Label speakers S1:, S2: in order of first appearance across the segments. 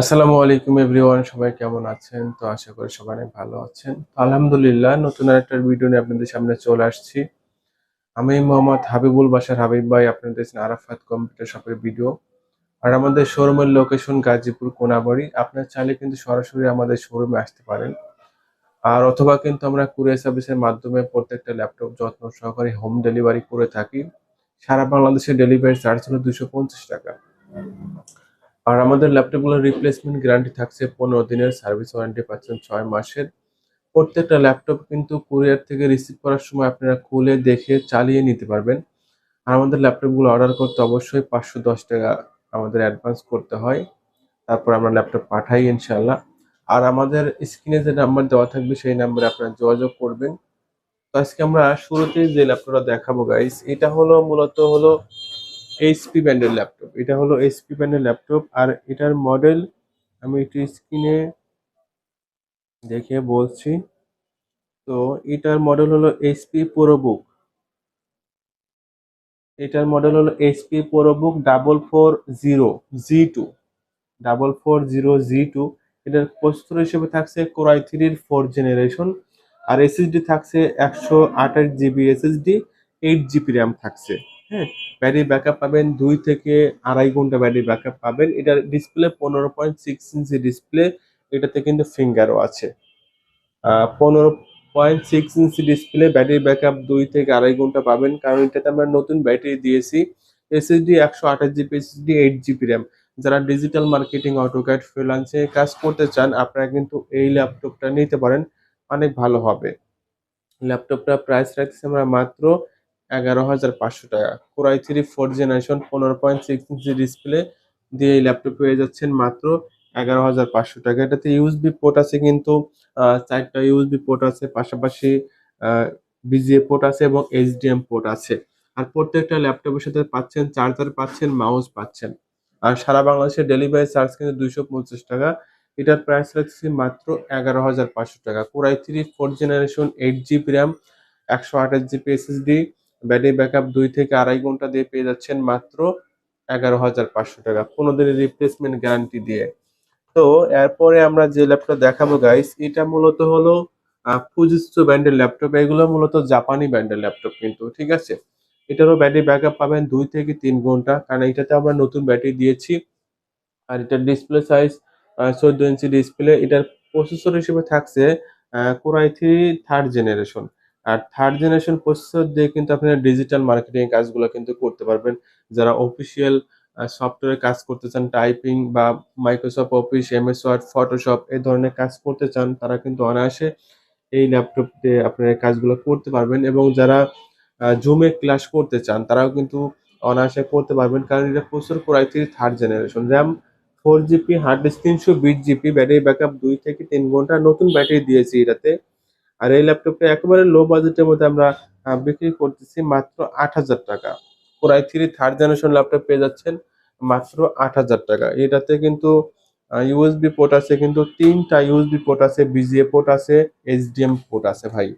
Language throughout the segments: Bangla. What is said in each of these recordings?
S1: আসসালামু আলাইকুম এভরিওয়ান, সবাই কেমন আছেন? তো আশা করি সবাই ভালো আছেন। আলহামদুলিল্লাহ, নতুন একটা ভিডিও নিয়ে আপনাদের সামনে চলে আসছি। আমি মোহাম্মদ হাবিবুল বাসার হাবিব ভাই, আপনাদের আরাফাত কম্পিউটার শপের ভিডিও আর আমাদের শোরুমের লোকেশন গাজীপুর কোনাবাড়ি। আপনার চাইলে কিন্তু সরাসরি আমাদের শোরুমে আসতে পারেন। আর অথবা কিন্তু আমরা কুরিয়ার সার্ভিসের মাধ্যমে প্রত্যেকটা ল্যাপটপ যত্ন সহকারে হোম ডেলিভারি করে থাকি। সারা বাংলাদেশে ডেলিভারি চার্জ হলো দুশো টাকা। আর আমাদের ল্যাপটপগুলোর রিপ্লেসমেন্ট গ্যারান্টি থাকছে পনেরো দিনের সার্ভিস ওয়ারেন্টি পাচ্ছেন ছয় মাসের। প্রত্যেকটা ল্যাপটপ কিন্তু কুরিয়ার থেকে রিসিভ করার সময় আপনারা খুলে দেখে চালিয়ে নিতে পারবেন। আর আমাদের ল্যাপটপগুলো অর্ডার করতে অবশ্যই পাঁচশো দশ টাকা আমাদের অ্যাডভান্স করতে হয়। তারপর আমরা ল্যাপটপ পাঠাই ইনশাল্লাহ আর আমাদের স্ক্রিনে যে নাম্বার দেওয়া থাকবে সেই নাম্বারে আপনারা যোগাযোগ করবেন। তো আজকে আমরা শুরুতেই যে ল্যাপটপটা দেখাবো গাইস এটা হলো মূলত হলো এইচপি ব্র্যান্ডের ল্যাপটপ এটা হলো এইচপি ব্র্যান্ডের ল্যাপটপ আর এটার মডেল আমি একটু স্ক্রিনে দেখে বলছি। তো এটার মডেল হলো এইচপি প্রোবুক এটার মডেল হলো HP ProBook double four zero G two double four zero G two এটার প্রসেসর হিসেবে থাকছে কোরাই থ্রির ফোর জেনারেশন আর এসএসডি থাকছে একশো আঠাশ GB SSD eight GB RAM থাকছে। হ্যাঁ ব্যাটারি ব্যাকআপ পাবেন, দুই থেকে আড়াই ঘণ্টা ব্যাটারি ব্যাকআপ পাবেন। এটার ডিসপ্লে পনেরো পয়েন্ট সিক্স ইঞ্চি ডিসপ্লে এটাতে কিন্তু ফিঙ্গারও আছে। পনেরো point six inch display battery backup দুই থেকে আড়াই ঘণ্টা পাবেন। কারণ এটাতে আমরা নতুন ব্যাটারি দিয়েছি। এসএসডি একশো আঠাশ GB SSD eight GB RAM যারা ডিজিটাল মার্কেটিং অটোক্যাড ফ্রিলান্সে কাজ করতে চান, আপনারা কিন্তু এই ল্যাপটপটা নিতে পারেন। অনেক ভালো হবে। ল্যাপটপটা প্রাইস রাখছি আমরা মাত্র এগারো হাজার পাঁচশো টাকা। Core i three four generation পনেরো পয়েন্ট সিক্স ইঞ্চি ডিসপ্লে দিয়ে এই ল্যাপটপ পেয়ে যাচ্ছেন মাত্র এগারো হাজার পাঁচশো টাকা। এটাতে ইউএসবি পোর্ট আছে কিন্তু চারটা ইউএসবি পোর্ট আছে, পাশাপাশি বিজিএ পোর্ট আছে এবং এইচডিএম পোর্ট আছে। আর প্রত্যেকটা ল্যাপটপের সাথে পাচ্ছেন চার্জার পাচ্ছেন মাউস পাচ্ছেন। আর সারা বাংলাদেশে ডেলিভারি চার্জ কিন্তু দুইশো পঞ্চাশ টাকা। এটার প্রাইস রাখছি মাত্র এগারো হাজার পাঁচশো টাকা। Core i three four generation eight GB RAM একশো আঠাশ জিবি এসএসডি ব্যাটারি ব্যাকআপ দুই থেকে আড়াই ঘণ্টা দিয়ে পেয়ে যাচ্ছেন মাত্র এগারো হাজার পাঁচশো টাকা কোনো দিনের রিপ্লেসমেন্ট গ্যারান্টি দিয়ে। তো এরপরে আমরা যে ল্যাপটপ দেখাবো গাইস এটা মূলত হলো ফুজিস্টু ব্র্যান্ডের ল্যাপটপ এগুলো মূলত জাপানি ব্র্যান্ডের ল্যাপটপ কিন্তু, ঠিক আছে? এটারও ব্যাটারি ব্যাকআপ পাবেন দুই থেকে তিন ঘণ্টা, কারণ এটাতে আমরা নতুন ব্যাটারি দিয়েছি। আর এটার ডিসপ্লে সাইজ চোদ্দ ইঞ্চি ডিসপ্লে এটার প্রসেসর হিসেবে থাকছে core i three third generation R third generation processor দিয়ে কিন্তু আপনারা ডিজিটাল মার্কেটিং কাজগুলো কিন্তু করতে পারবেন। যারা অফিসিয়াল সফটওয়্যারে কাজ করতে চান টাইপিং বা Microsoft Office MS Word Photoshop এই ধরনের কাজ করতে চান, তারা কিন্তু অনায়াসে এই ল্যাপটপ দিয়ে আপনারা কাজগুলো করতে পারবেন এবং যারা জুমে ক্লাস করতে চান, তারাও কিন্তু অনায়াসে করতে পারবেন, কারণ এটা প্রচুর core i three third generation RAM four GB hard disk তিনশো বিশ জিবি ব্যাটারি ব্যাকআপ দুই থেকে তিন ঘণ্টা, নতুন ব্যাটারি দিয়েছি এটাতে। আর এই ল্যাপটপটা একেবারে লো বাজেটের মধ্যে আমরা বিক্রি করতেছি মাত্র আট হাজার টাকা। Core i three third generation laptop পেয়ে যাচ্ছেন মাত্র আট হাজার টাকা। এটাতে কিন্তু ইউএসবি পোর্ট আছে, কিন্তু তিনটা ইউএসবি পোর্ট আছে বিজিএ পোর্ট আছে এইচডিএম পোর্ট আছে ভাই।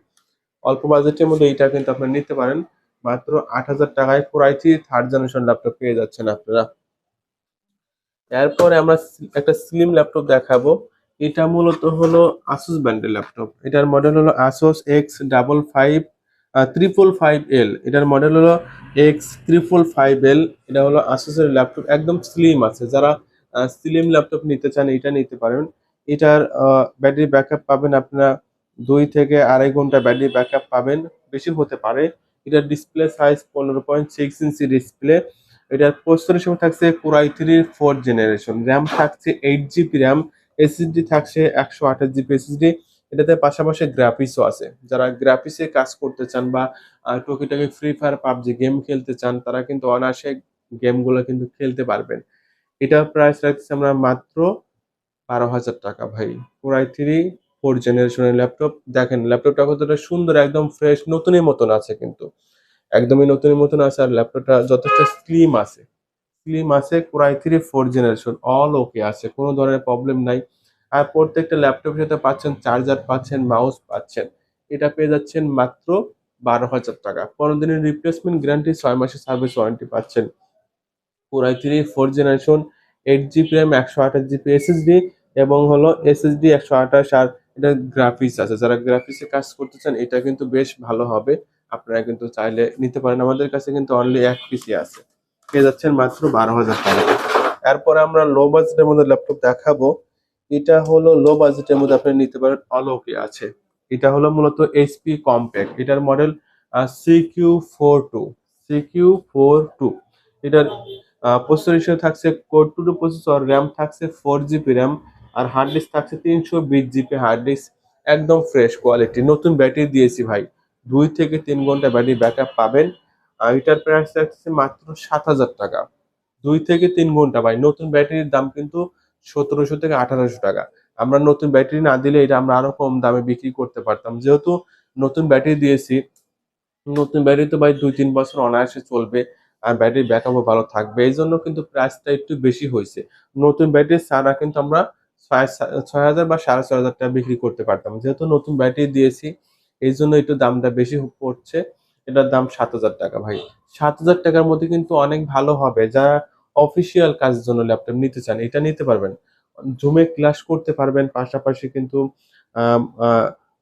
S1: অল্প বাজেটের মধ্যে এটা কিন্তু আপনারা নিতে পারেন। মাত্র আট হাজার টাকায় core i three third generation laptop পেয়ে যাচ্ছেন আপনারা। এরপরে আমরা একটা স্লিম ল্যাপটপ দেখাবো। এটা মূলত হলো আসুস ব্র্যান্ডের ল্যাপটপ এটার মডেল হলো Asus X double five triple five L এটার মডেল হলো এক্স ত্রিপল ফাইভ এল এটা হলো আসুসের ল্যাপটপ একদম স্লিম আছে। যারা স্লিম ল্যাপটপ নিতে চান, এটা নিতে পারেন। এটার ব্যাটারি ব্যাকআপ পাবেন আপনারা দুই থেকে আড়াই ঘণ্টা ব্যাটারি ব্যাকআপ পাবেন। বেশি হতে পারে। এটার ডিসপ্লে সাইজ পনেরো পয়েন্ট সিক্স ইঞ্চি ডিসপ্লে এটার প্রস্তর হিসেবে থাকছে কোরাই থ্রির ফোর জেনারেশন র্যাম থাকছে এইট জিবি র্যাম এসএসডি থাকছে একশো আঠাশ জিবি এসএসডি এটাতে পাশাপাশি গ্রাফিক্সও আছে। যারা গ্রাফিক্সে কাজ করতে চান বা টুকিটাকি ফ্রি ফায়ার পাবজি গেম খেলতে চান, তারা কিন্তু অনায়াসে গেমগুলো কিন্তু খেলতে পারবেন। এটা প্রাইস রাখছি আমরা মাত্র বারো হাজার টাকা ভাই। কোরাই থ্রি ফোর জেনারেশনের ল্যাপটপ দেখেন ল্যাপটপটা কতটা সুন্দর, একদম ফ্রেশ নতুনের মতন আছে কিন্তু। একদমই নতুনের মতন আছে আর ল্যাপটপটা যথেষ্ট স্লিম আছে। স্লিম আছে core i three four generation all okay আছে, কোনো ধরনের প্রবলেম নাই। আর প্রত্যেকটা ল্যাপটপের সাথে পাচ্ছেন চার্জার, পাচ্ছেন মাউস পাচ্ছেন। এটা পেয়ে যাচ্ছেন মাত্র বারো হাজার টাকা। পনেরো দিনের রিপ্লেসমেন্ট গ্যারান্টি ছয় মাসের সার্ভিস ওয়ারেন্টি পাচ্ছেন। Core i three four generation eight GB RAM একশো আঠাশ জিবি এসএসডি এবং হলো এসএসডি একশো আঠাশ আর এটা গ্রাফিক্স আছে। যারা গ্রাফিক্সে কাজ করতে চান এটা কিন্তু বেশ ভালো হবে। আপনারা কিন্তু চাইলে নিতে পারেন। আমাদের কাছে কিন্তু অনলি এক পিসি আছে। পেয়ে যাচ্ছেন মাত্র বারো হাজার টাকা। এরপরে আমরা লো বাজেটের মধ্যে ল্যাপটপ দেখাবো। এটা হলো লো বাজেটের মধ্যে আপনি নিতে পারেন অলোকে আছে। এটা হলো মূলত এইচপি কম্প্যাক্ট এটার model CQ four two CQ four two এটার প্রসেসর হিসেবে থাকছে core two two processor RAM থাকছে ফোর জিবি র্যাম আর হার্ড ডিস্ক থাকছে তিনশো বিশ জিবি হার্ড ডিস্ক একদম ফ্রেশ কোয়ালিটি নতুন ব্যাটারি দিয়েছি ভাই। দুই থেকে তিন ঘণ্টা ব্যাটারি ব্যাকআপ পাবেন। আর এটার প্রাইস থাকছে মাত্র সাত হাজার টাকা। দুই থেকে তিন ঘণ্টা ভাই, নতুন ব্যাটারির দাম কিন্তু সতেরোশো থেকে আঠারোশো টাকা। আমরা নতুন ব্যাটারি না দিলে এটা আমরা আরও কম দামে বিক্রি করতে পারতাম। যেহেতু নতুন ব্যাটারি দিয়েছি, নতুন ব্যাটারি তো ভাই দুই, তিন বছর অনায়াসে চলবে আর ব্যাটারি ব্যাকআপও ভালো থাকবে। এই জন্য কিন্তু প্রাইসটা একটু বেশি হয়েছে। নতুন ব্যাটারি ছাড়া কিন্তু আমরা ছয় হাজার বা সাড়ে ছয় হাজার টাকা বিক্রি করতে পারতাম। যেহেতু নতুন ব্যাটারি দিয়েছি, এই জন্য একটু দামটা বেশি পড়ছে। এটার দাম সাত হাজার টাকা ভাই। সাত হাজার টাকার মধ্যে কিন্তু অনেক ভালো হবে। যারা অফিসিয়াল কাজের জন্য ল্যাপটপ নিতে চান, এটা নিতে পারবেন। জুমে ক্লাস করতে পারবেন, পাশাপাশি কিন্তু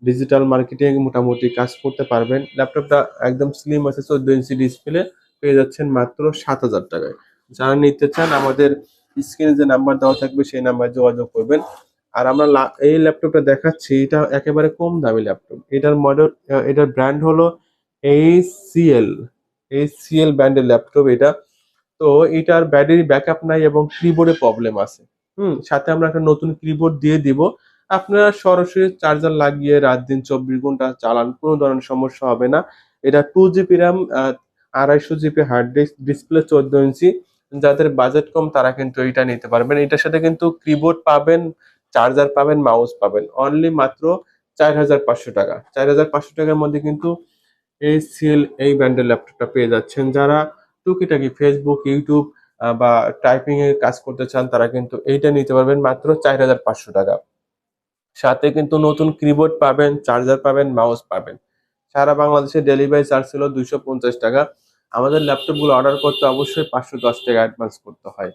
S1: ডিজিটাল মার্কেটিং মোটামুটি কাজ করতে পারবেন। ল্যাপটপটা একদম স্লিম আছে, চোদ্দ ইঞ্চি ডিসপ্লে পেয়ে যাচ্ছেন মাত্র সাত হাজার টাকায়। যারা নিতে চান, আমাদের স্ক্রিনে যে নাম্বার দেওয়া থাকবে, সেই নাম্বার যোগাযোগ করবেন। আর আমরা এই ল্যাপটপটা দেখাচ্ছি, এটা একেবারে কম দামি ল্যাপটপ এটার মডেল এটার ব্র্যান্ড হলো এইচসিএল এইচসিএল ব্র্যান্ডের ল্যাপটপ এটা। তো এটার ব্যাটারি ব্যাকআপ নাই এবং কিবোর্ডে প্রবলেম আছে। হুম, সাথে আমরা একটা নতুন কিবোর্ড দিয়ে দিব। আপনারা সরাসরি চার্জার লাগিয়ে রাত দিন চব্বিশ ঘণ্টা চালান, কোনো ধরনের সমস্যা হবে না। এটা টু জিবি র্যাম আড়াইশো জিবি হার্ড ডিস্ক ডিসপ্লে চোদ্দ ইঞ্চি। যাদের বাজেট কম, তারা কিন্তু এটা নিতে পারবেন। এটার সাথে কিন্তু কিবোর্ড পাবেন চার্জার পাবেন মাউস পাবেন। অনলি মাত্র চার হাজার পাঁচশো টাকা। চার হাজার পাঁচশো টাকার মধ্যে কিন্তু এই সিএল এই ব্র্যান্ডের ল্যাপটপটা পেয়ে যাচ্ছেন। যারা টুকিটাকি ফেসবুক ইউটিউব বা টাইপিং এর কাজ করতে চান, তারা কিন্তু এইটা নিতে পারবেন মাত্র চার হাজার পাঁচশো টাকা। সাথে কিন্তু নতুন কিবোর্ড পাবেন চার্জার পাবেন মাউস পাবেন। সারা বাংলাদেশে ডেলিভারি চার্জ ছিল দুইশো পঞ্চাশ টাকা। আমাদের ল্যাপটপগুলো অর্ডার করতে অবশ্যই পাঁচশো দশ টাকা অ্যাডভান্স করতে হয়।